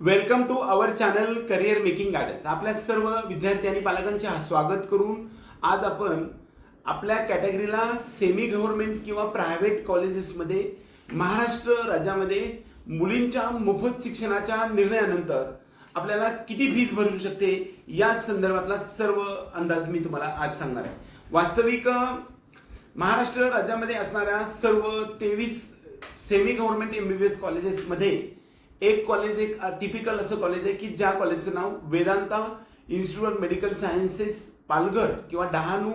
Welcome to our channel career making gardens आपल्या सर्व विद्यार्थी आणि पालकांचे हा स्वागत करून आज आपण आपल्या कॅटेगरीला सेमी गव्हर्नमेंट किंवा प्रायव्हेट कॉलेजेसमध्ये महाराष्ट्र राज्यामध्ये मुलींच्या मोफत शिक्षणाच्या निर्णयानंतर आपल्याला किती फीज भरू शकते? या संदर्भातला सर्व अंदाज मी तुम्हाला आज सांगणार आहे. वास्तविक महाराष्ट्र राज्यामध्ये असणाऱ्या सर्व तेवीस सेमी गव्हर्नमेंट एमबीबीएस कॉलेजेसमध्ये एक कॉलेज एक टिपिकल असं कॉलेज आहे की ज्या कॉलेजचं नाव Vedanta institute of medical sciences Palghar किंवा डहाणू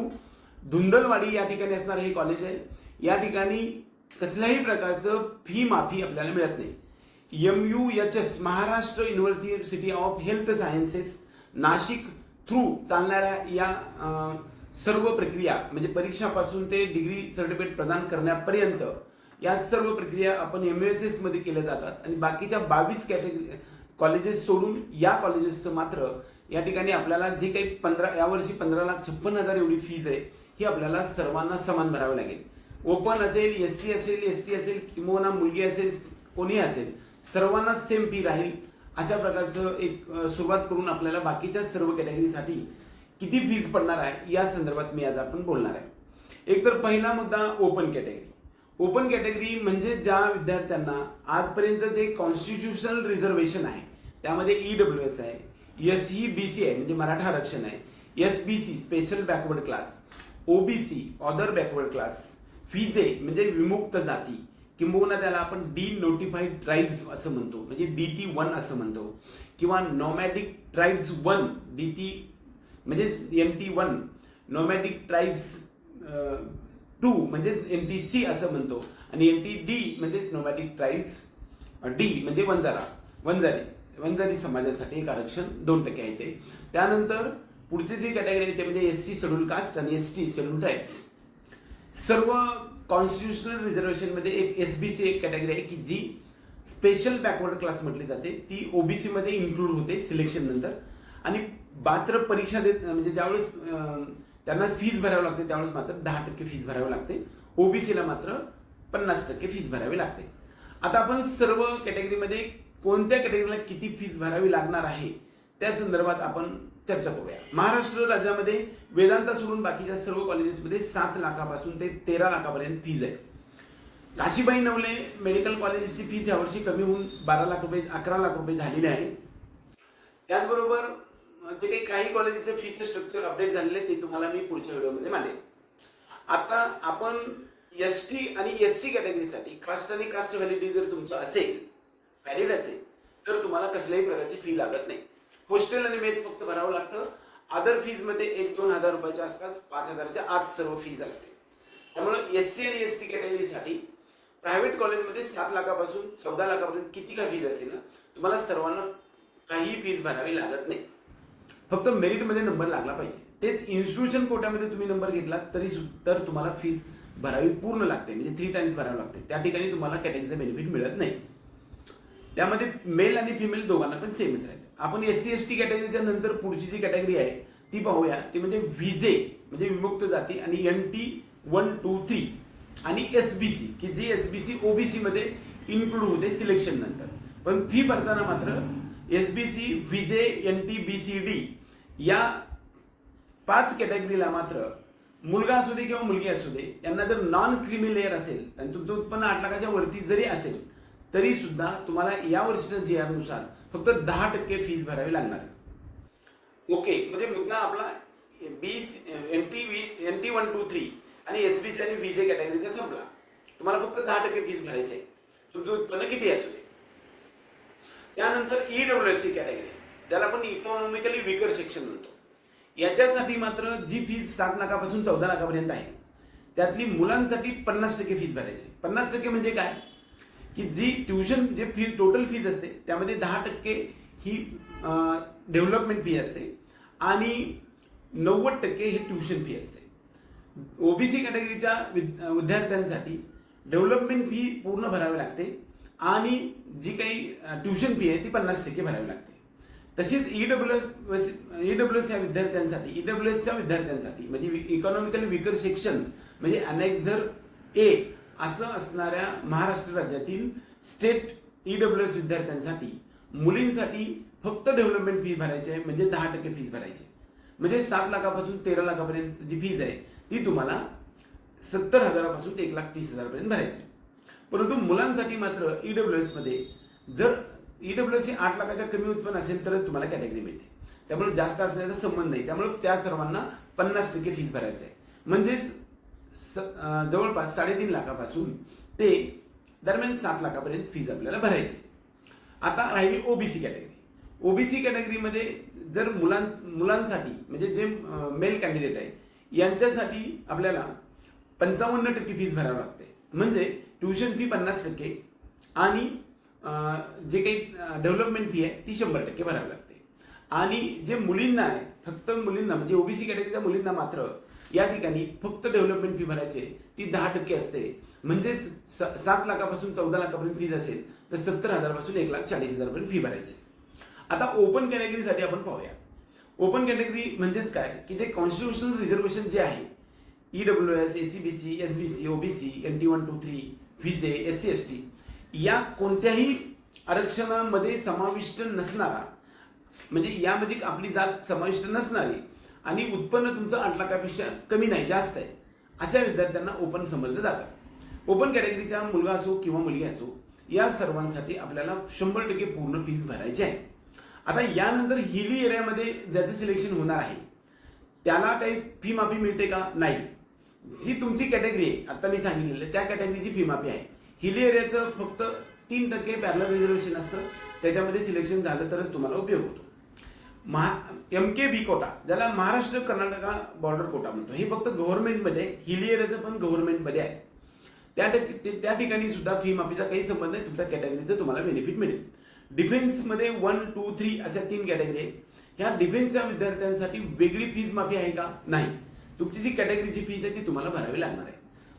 धुंदलवाडी या ठिकाणी असणारं हे कॉलेज आहे. या ठिकाणी कसल्याही प्रकारचं फी माफी आपल्याला मिळत नाही. M U H S Maharashtra university of health sciences Nashik through चालणाऱ्या या सर्व प्रक्रिया म्हणजे परीक्षापासून ते डिग्री सर्टिफिकेट प्रदान करण्यापर्यंत या सर्व प्रक्रिया आपण एम एच एसमध्ये केल्या जातात आणि बाकीच्या बावीस कॅटेगरी कॉलेजेस सोडून या कॉलेजेसचं मात्र या ठिकाणी आपल्याला जे काही पंधरा यावर्षी पंधरा लाख छप्पन हजार एवढी फीज आहे ही आपल्याला सर्वांना समान भरावी लागेल. ओपन असेल एस सी असेल एस टी असेल किंवा मुलगी असेल कोणी असेल सर्वांना सेम फी राहील. अशा प्रकारचं एक सुरुवात करून आपल्याला बाकीच्या सर्व कॅटेगरीसाठी किती फीज पडणार आहे या संदर्भात मी आज आपण बोलणार आहे. एक तर पहिला मुद्दा ओपन कॅटेगरी ओपन कॅटेगरी म्हणजे ज्या विद्यार्थ्यांना आजपर्यंत जे कॉन्स्टिट्युशनल रिझर्वेशन आहे त्यामध्ये ई डब्ल्यू एस आहे एस ई बी सी आहे म्हणजे मराठा आरक्षण आहे S B C special backward class OBC other backward class V J म्हणजे विमुक्त जाती किंबहुना त्याला आपण डी नोटिफाईड ट्राईब्स असं म्हणतो म्हणजे डी टी वन असं म्हणतो किंवा nomadic tribes one D T म्हणजे N T one nomadic tribes two म्हणजे एम टी सी असं म्हणतो. आणि एम टी डी म्हणजे नोमॅटिक ट्राईब्स डी म्हणजे वंजारा. वंजारी. वंजारी समाजासाठी एक आरक्षण दोन टक्के आहे ते. त्यानंतर पुढची जी कॅटेगरी आहे ते म्हणजे एस सी शेड्यूल कास्ट आणि एस टी शेड्यूल ट्राईब्स सर्व कॉन्स्टिट्युशनल रिझर्वेशनमध्ये एक एस बी सी एक कॅटेगरी आहे की जी स्पेशल बॅकवर्ड क्लास म्हटली जाते. ती ओबीसी मध्ये इन्क्लूड होते सिलेक्शन नंतर. आणि मात्र परीक्षा देत म्हणजे ज्यावेळेस त्यांना फीज भरावी लागते. त्यावेळेस मात्र दहा टक्के फीज भरावी लागते. ओबीसीला मात्र पन्नास टक्के फीज भरावी लागते. आता आपण सर्व कॅटेगरीमध्ये कोणत्या कॅटेगरीला किती फीज भरावी लागणार आहे त्या संदर्भात आपण चर्चा करूया. महाराष्ट्र राज्यामध्ये वेदांता सोडून बाकीच्या सर्व कॉलेजेसमध्ये सात लाखापासून ते तेरा लाखापर्यंत फीज आहे काशीबाई नवले मेडिकल कॉलेजेसची फीज यावर्षी कमी होऊन बारा लाख रुपये अकरा लाख रुपये झालेली आहे. त्याचबरोबर जे काही काही कॉलेजेसचे फीचे स्ट्रक्चर अपडेट झालेले ते तुम्हाला मी पुढच्या व्हिडिओमध्ये मांडेल आता आपण एस टी आणि एस सी कॅटेगरीसाठी कास्ट आणि कास्ट व्हॅलिडिटी जर तुमचं असेल व्हॅलिड असेल तर तुम्हाला कसल्याही प्रकारची फी लागत नाही. हॉस्टेल आणि मेस फक्त भरावं लागतं. अदर फीजमध्ये एक दोन हजार रुपयाच्या आसपास पाच हजाराच्या आत सर्व फीज असते त्यामुळे एस सी आणि एस टी कॅटेगरीसाठी प्रायव्हेट कॉलेजमध्ये सात लाखापासून चौदा लाखापर्यंत किती का फीज असेल ना तुम्हाला सर्वांना काही फीज भरावी लागत नाही. फक्त मेरिटमध्ये नंबर लागला पाहिजे. तेच इन्स्टिट्यूशन कोट्यामध्ये तुम्ही नंबर घेतला तरी तर तुम्हाला फीज भरावी पूर्ण लागते. म्हणजे थ्री टाइम्स भरावी लागते. त्या ठिकाणी तुम्हाला कॅटेगरीचा बेनिफिट मिळत नाही. त्यामध्ये मेल आणि फिमेल दोघांना पण सेमच राहील आपण एस सी एस टी कॅटेगरीच्या नंतर पुढची जी कॅटेगरी आहे ती पाहूया. ती म्हणजे विजे म्हणजे विमुक्त जाती आणि N T one two three आणि एस बी सी की जी एस बी सी ओबीसी मध्ये इन्क्लूड होते सिलेक्शन नंतर. पण फी भरताना मात्र S B C V J N T B C D या पाच कॅटेगरीला मात्र मुलगा असू दे किंवा मुलगी असू दे यांना जर नॉन क्रिमी लेअर असेल आणि तुमचं उत्पन्न आठ लाखाच्या वरती जरी असेल तरी सुद्धा तुम्हाला या वर्षीच्या जी आरनुसार फक्त दहा टक्के फीज भरावी लागणार आहे. ओके म्हणजे मुद्दा आपला B N T N T one two three आणि एस बी सी आणि व्हीजे कॅटेगरीचा संपला. तुम्हाला फक्त दहा टक्के फीज भरायची आहे तुमचं उत्पन्न किती असू दे? त्यानंतर E W S C category त्याला आपण इकॉनॉमिकली विकर सेक्शन म्हणतो. याच्यासाठी मात्र जी फीज सात लाखापासून चौदा लाखापर्यंत आहे. त्यातली मुलांसाठी पन्नास टक्के फीज भरायची. पन्नास टक्के म्हणजे काय? की जी ट्युशन जे फीज टोटल फीज असते त्यामध्ये दहा टक्के ही डेव्हलपमेंट फी असते आणि नव्वद टक्के ही ट्युशन फी असते. ओबीसी कॅटेगरीच्या विद्यार्थ्यांसाठी डेव्हलपमेंट फी पूर्ण भरावी लागते. आणि जी काही ट्युशन फी आहे ती पन्नास टक्के भरावी लागते तशीच ईडब्ल्यू एस ईडब्ल्यू एस या विद्यार्थ्यांसाठी ईडब्ल्यू एसच्या विद्यार्थ्यांसाठी म्हणजे इकॉनॉमिकली विकर सेक्शन म्हणजे अनेक्झर ए असं असणाऱ्या महाराष्ट्र राज्यातील स्टेट ईडब्ल्यू एस विद्यार्थ्यांसाठी मुलींसाठी फक्त डेव्हलपमेंट फी भरायची आहे म्हणजे दहा टक्के फीज भरायची आहे. म्हणजे सात लाखापासून तेरा लाखापर्यंत जी फीज आहे ती तुम्हाला सत्तर हजारापासून ते एक लाख तीस हजारपर्यंत भरायची आहे. परंतु मुलांसाठी मात्र ईडब्ल्यू एसमध्ये जर ईडब्ल्यू एस आठ लाखाच्या कमी उत्पन्न असेल तरच तुम्हाला कॅटेगरी मिळते. त्यामुळे जास्त असण्याचा संबंध नाही. त्यामुळे त्या सर्वांना पन्नास टक्के फीस भरायची आहे. म्हणजेच जवळपास साडेतीन लाखापासून ते दरम्यान सात लाखापर्यंत फीज आपल्याला भरायची. आता राहिली ओबीसी कॅटेगरी ओबीसी कॅटेगरीमध्ये जर मुलां मुलांसाठी म्हणजे जे मेल कॅन्डिडेट आहे यांच्यासाठी आपल्याला पंचावन्न टक्के फीज भरावं लागते म्हणजे ट्युशन फी पन्नास टक्के आणि जे काही डेव्हलपमेंट फी आहे ती शंभर टक्के भरावी लागते. आणि जे मुलींना आहे फक्त मुलींना म्हणजे ओबीसी कॅटेगरीच्या मुलींना मात्र या ठिकाणी फक्त डेव्हलपमेंट फी भरायची आहे, ती दहा टक्के असते. म्हणजेच स- सात लाखापासून चौदा लाखापर्यंत फीज असेल तर सत्तर हजारपासून एक लाख चाळीस हजारपर्यंत फी भरायची आता ओपन कॅटेगरीसाठी आपण पाहूया. ओपन कॅटेगरी म्हणजेच काय? की जे कॉन्स्टिट्युशनल रिझर्वेशन जे आहे E W S S C B C S B C OBC N T one two three V J S C S T. या कोणत्याही आरक्षणामध्ये समाविष्ट नसणारा म्हणजे यामध्ये आपली जात समाविष्ट नसणारी आणि उत्पन्न तुमचं आठ लाखापेक्षा कमी नाही जास्त आहे अशा विद्यार्थ्यांना ओपन समजलं जातं. ओपन कॅटेगरीचा मुलगा असो किंवा मुलगी असो या सर्वांसाठी आपल्याला शंभर टक्के पूर्ण फीज भरायची आहे. आता यानंतर हिली एरियामध्ये ज्याचं सिलेक्शन होणार आहे त्याला काही फी माफी मिळते का? नाही. जी तुमची कॅटेगरी आहे आता मी सांगितलेलं त्या कॅटेगरीची फी माफी आहे. हिली एरियाचं फक्त तीन टक्के पॅरलर रिझर्वेशन असतं. त्याच्यामध्ये सिलेक्शन झालं तरच तुम्हाला उपयोग होतो. महा एम के बी कोटा ज्याला महाराष्ट्र कर्नाटका बॉर्डर कोटा म्हणतो. हे फक्त गव्हर्नमेंटमध्ये हिल हिली एरियाचं पण गव्हर्नमेंटमध्ये आहे. त्या ते- त्या ठिकाणी सुद्धा फी माफीचा काही संबंध नाही. तुमच्या कॅटेगरीचं तुम्हाला बेनिफिट मिळेल. डिफेन्समध्ये वन टू थ्री अशा तीन कॅटेगरी आहेत. ह्या डिफेन्सच्या विद्यार्थ्यांसाठी वेगळी फीज माफी आहे का? नाही. तुमची जी कॅटेगरीची फीज आहे ती तुम्हाला भरावी लागणार आहे.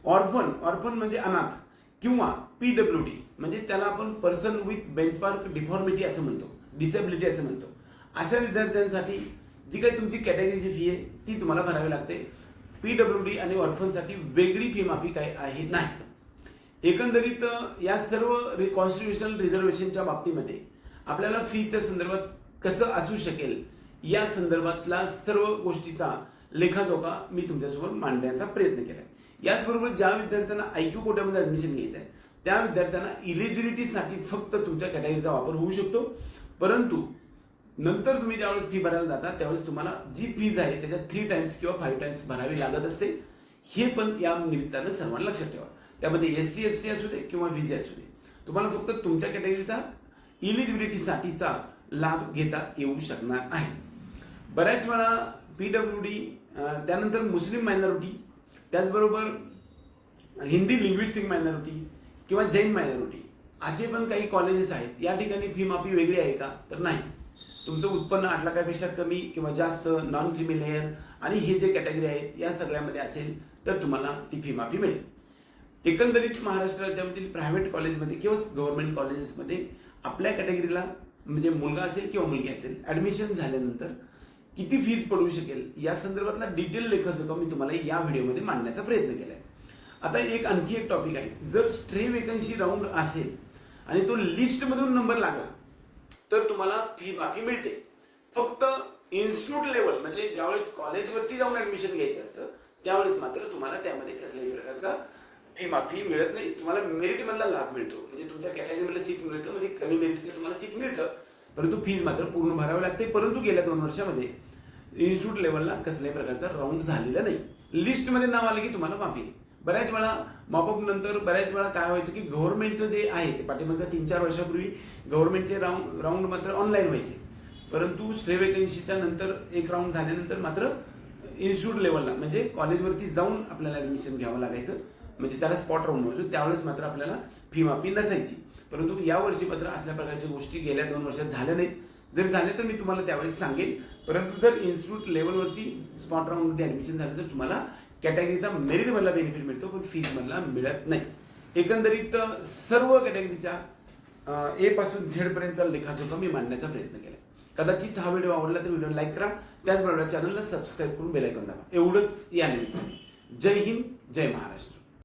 ऑर्फन ऑर्फन म्हणजे अनाथ किंवा पीडब्ल्यू डी म्हणजे त्याला आपण पर्सन विथ बेंचमार्क डिफॉर्मिटी असं म्हणतो डिसेबिलिटी असं म्हणतो. अशा विद्यार्थ्यांसाठी जी काही तुमची कॅटेगरीची फी आहे ती तुम्हाला भरावी लागते. पीडब्ल्यू डी आणि ऑर्फनसाठी वेगळी फी माफी काही आहे नाही. एकंदरीत या सर्व कॉन्स्टिट्युशनल रिझर्वेशनच्या बाबतीमध्ये आपल्याला फीच्या संदर्भात कसं असू शकेल या संदर्भातला सर्व गोष्टीचा लेखाजोखा मी तुमच्यासोबत मांडण्याचा प्रयत्न केलाय. याचबरोबर ज्या विद्यार्थ्यांना आयक्यू कोट्यामध्ये ऍडमिशन घ्यायचं आहे त्या विद्यार्थ्यांना इलिजिबिलिटीसाठी फक्त तुमच्या कॅटेगरीचा वापर होऊ शकतो. परंतु नंतर तुम्ही ज्यावेळेस फी भरायला जाता त्यावेळेस तुम्हाला जी फीज आहे त्याच्यात थ्री टाइम्स किंवा फाईव्ह टाइम्स भरावी लागत असते. हे पण या निमित्तानं सर्वांना लक्षात ठेवा. त्यामध्ये एस सी एस टी असू दे किंवा व्हिजे असू दे. तुम्हाला फक्त तुमच्या कॅटेगरीचा इलिजिबिलिटीसाठीचा लाभ घेता येऊ शकणार आहे. बऱ्याच वेळा पी डब्ल्यू डी त्यानंतर मुस्लिम मायनॉरिटी त्याचबरोबर हिंदी लिंग्विस्टिक मायनॉरिटी किंवा जैन मायनॉरिटी असे पण काही कॉलेजेस आहेत. या ठिकाणी फी माफी वेगळी आहे का? तर नाही. तुमचं उत्पन्न आठ लाखापेक्षा कमी किंवा जास्त नॉन क्रिमी लेअर आणि हे जे कॅटेगरी आहेत या सगळ्यामध्ये असेल तर तुम्हाला ती फी माफी मिळेल. एकंदरीत महाराष्ट्र राज्यामधील प्रायव्हेट कॉलेजमध्ये किंवा गव्हर्नमेंट कॉलेजेसमध्ये आपल्या कॅटेगरीला म्हणजे मुलगा असेल किंवा मुलगी असेल ॲडमिशन झाल्यानंतर किती फीज पडू शकेल? या संदर्भातला डिटेल लेखाजोखा मी तुम्हाला या व्हिडिओमध्ये मांडण्याचा प्रयत्न केलाय. आता एक आणखी एक टॉपिक आहे. जर स्ट्रे वेकन्सी राऊंड असेल आणि तो लिस्टमधून नंबर लागला तर तुम्हाला फी माफी मिळते. फक्त इन्स्टिट्यूट लेवल म्हणजे ज्यावेळेस कॉलेजवरती जाऊन ऍडमिशन घ्यायचं असतं त्यावेळेस मात्र तुम्हाला त्यामध्ये कसल्याही प्रकारचा फी माफी मिळत नाही. तुम्हाला मेरिटमधला लाभ मिळतो. म्हणजे तुमच्या कॅटेगरीमधलं सीट मिळतं म्हणजे कमी मेरिटचं तुम्हाला सीट मिळतं. परंतु फीज मात्र पूर्ण भरावी लागते परंतु गेल्या दोन वर्षामध्ये इन्स्टिट्यूट लेवलला कसल्याही प्रकारचा राऊंड झालेला नाही. लिस्टमध्ये नाव आलं की तुम्हाला माफी आहे. बऱ्याच वेळा मॉपअप नंतर बऱ्याच वेळा काय व्हायचं की गव्हर्नमेंटचं जे आहे ते पाठीमागच्या तीन चार वर्षापूर्वी गव्हर्नमेंटचे राऊंड राऊंड मात्र ऑनलाईन व्हायचे. परंतु स्टे वेकन्सीच्या नंतर एक राऊंड झाल्यानंतर मात्र इन्स्टिट्यूट लेवलला म्हणजे कॉलेजवरती जाऊन आपल्याला ऍडमिशन घ्यावं लागायचं. म्हणजे त्याला स्पॉट राऊंड व्हायचं त्यावेळेस मात्र आपल्याला फी माफी नसायची. परंतु या वर्षी मात्र असल्या प्रकारच्या गोष्टी गेल्या दोन वर्षात झाल्या नाहीत. जर झाले तर मी तुम्हाला त्यावेळेस सांगेन. परंतु जर इन्स्टिट्यूट लेवलवरती स्पॉट राऊंडमध्ये ॲडमिशन झालं तर तुम्हाला कॅटेगरीचा मेरिटमधला बेनिफिट मिळतो पण फीजमधला मिळत नाही. एकंदरीत सर्व कॅटेगरीच्या ए पासून झेड पर्यंतचा लेखाजोखा मी मांडण्याचा प्रयत्न केला. कदाचित हा व्हिडिओ आवडला तर व्हिडिओ लाईक करा. त्याचबरोबर चॅनलला सबस्क्राईब करून बेलायकॉन दाबा. एवढंच या निमित्ताने. जय हिंद जय महाराष्ट्र.